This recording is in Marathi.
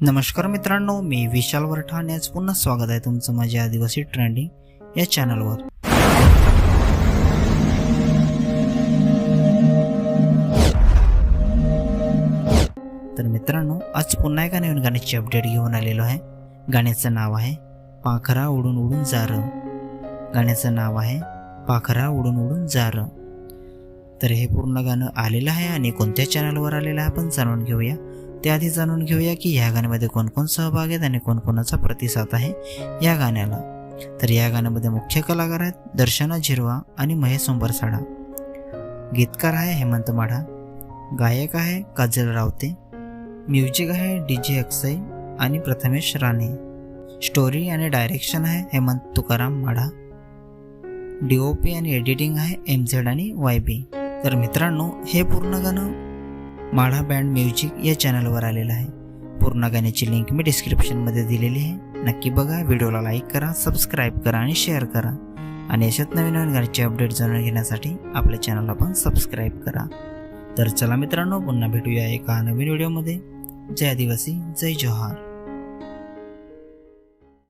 नमस्कार मित्रांनो मी विशाल वरठाण याच पुन्हा स्वागत आहे तुमचं माझ्या आदिवासी ट्रेंडिंग या चॅनलवर. तर मित्रांनो आज पुन्हा एका नवीन गाण्याची अपडेट घेऊन आलेलो आहे. गाण्याचं नाव आहे पाखरा उडून उडून जार. गाण्याचं नाव आहे पाखरा उडून उडून जार. तर हे पूर्ण गाणं आलेलं आहे आणि कोणत्या चॅनलवर आलेलं आहे आपण जाणून घेऊया. त्याआधी जाणून घेऊया की ह्या गाण्यामध्ये कोणकोण सहभाग आहेत आणि कोणकोणाचा प्रतिसाद आहे या गाण्याला. तर या गाण्यामध्ये मुख्य कलाकार आहेत दर्शना झिरवा आणि महेश उंबरसाडा. गीतकार आहे हेमंत माढा. गायक आहे काजल रावते. म्युझिक आहे डी जे अक्षय आणि प्रथमेश राणे. स्टोरी आणि डायरेक्शन आहे Hemant Tukaram Madha. D O P आणि एडिटिंग आहे एम झेड आणि वाय बी. तर मित्रांनो हे पूर्ण गाणं माढा बँड म्युझिक या चॅनलवर आलेला आहे. पूर्ण गाण्याची लिंक मी डिस्क्रिप्शनमध्ये दिलेली आहे. नक्की बघा व्हिडिओला लाईक करा सबस्क्राईब करा आणि शेअर करा. आणि अशाच नवीन नवीन गाण्याचे अपडेट जाणून घेण्यासाठी आपल्या चॅनलला पण सबस्क्राईब करा. तर चला मित्रांनो पुन्हा भेटूया एका नवीन व्हिडिओमध्ये. जय आदिवासी जय जोहार.